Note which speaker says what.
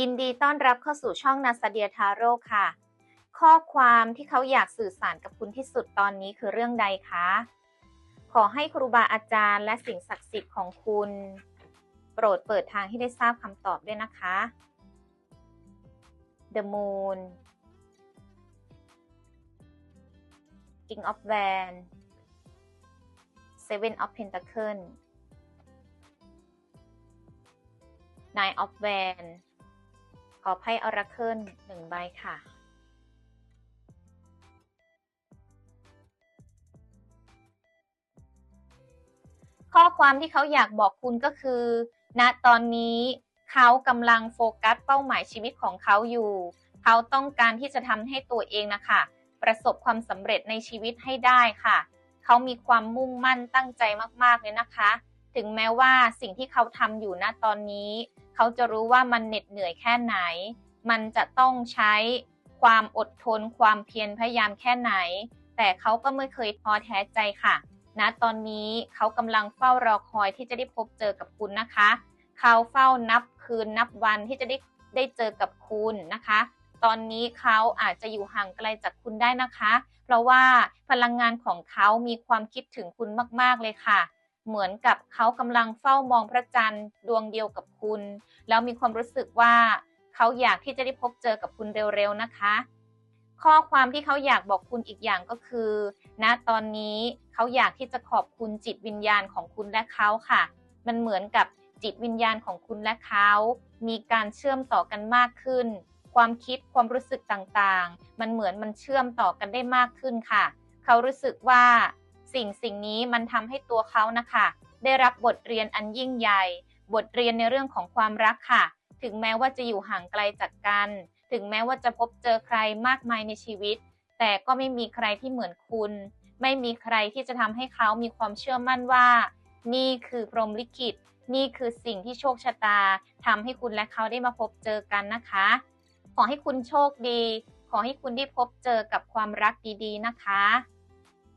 Speaker 1: ยินดีต้อนรับเข้าสู่ช่องนาซาเดียทาโร่ค่ะ ข้อความที่เขาอยากสื่อสารกับคุณที่สุดตอนนี้คือเรื่องใดคะ ขอให้ครูบาอาจารย์และสิ่งศักดิ์สิทธิ์ของคุณ โปรดเปิดทางให้ได้ทราบคำตอบด้วยนะคะ The Moon King of Wands Seven of Pentacles Nine of Wands ขอไพ่ออราเคิลหนึ่งใบค่ะข้อความที่เขาอยากบอกคุณก็คือณตอนนี้เขากำลังโฟกัสเป้าหมายชีวิตของเขาอยู่ เขาต้องการที่จะทำให้ตัวเองนะคะประสบความสำเร็จในชีวิตให้ได้ค่ะ เขามีความมุ่งมั่นตั้งใจมากๆเลยนะคะ ถึงแม้ว่าสิ่งที่เขาทำอยู่ณตอนนี้ เขาจะรู้ว่ามันเหน็ดเหนื่อยแค่ไหน มันจะต้องใช้ความอดทน ความเพียรพยายามแค่ไหน แต่เขาก็ไม่เคยท้อแท้ใจค่ะณตอนนี้เขากำลังเฝ้ารอคอยที่จะได้พบเจอกับคุณนะคะ เขาเฝ้านับคืนนับวันที่จะได้ได้เจอกับคุณนะคะ ตอนนี้เขาอาจจะอยู่ห่างไกลจากคุณได้นะคะ เพราะว่าพลังงานของเขามีความคิดถึงคุณมาก ๆ เลยค่ะ เหมือนกับเขากำลังเฝ้ามองพระจันทร์ดวงเดียวกับคุณ แล้วมีความรู้สึกว่าเขาอยากที่จะได้พบเจอกับคุณเร็วๆนะคะ ข้อความที่เขาอยากบอกคุณอีกอย่างก็คือณตอนนี้เขาอยากที่จะขอบคุณจิตวิญญาณของคุณและเขาค่ะ มันเหมือนกับจิตวิญญาณของคุณและเขา มีการเชื่อมต่อกันมากขึ้น ความคิดความรู้สึกต่างๆ มันเหมือนมันเชื่อมต่อกันได้มากขึ้นค่ะ เขารู้สึกว่า สิ่งสิ่งนี้มันทำให้ตัวเขานะคะ ได้รับบทเรียนอันยิ่งใหญ่ บทเรียนในเรื่องของความรักค่ะ ถึงแม้ว่าจะอยู่ห่างไกลจากกัน ถึงแม้ว่าจะพบเจอใครมากมายในชีวิต แต่ก็ไม่มีใครที่เหมือนคุณ ไม่มีใครที่จะทำให้เขามีความเชื่อมั่นว่า นี่คือพรหมลิขิต นี่คือสิ่งที่โชคชะตาทำให้คุณและเขาได้มาพบเจอกันนะคะ ขอให้คุณโชคดี ขอให้คุณได้พบเจอกับความรักดีๆนะคะ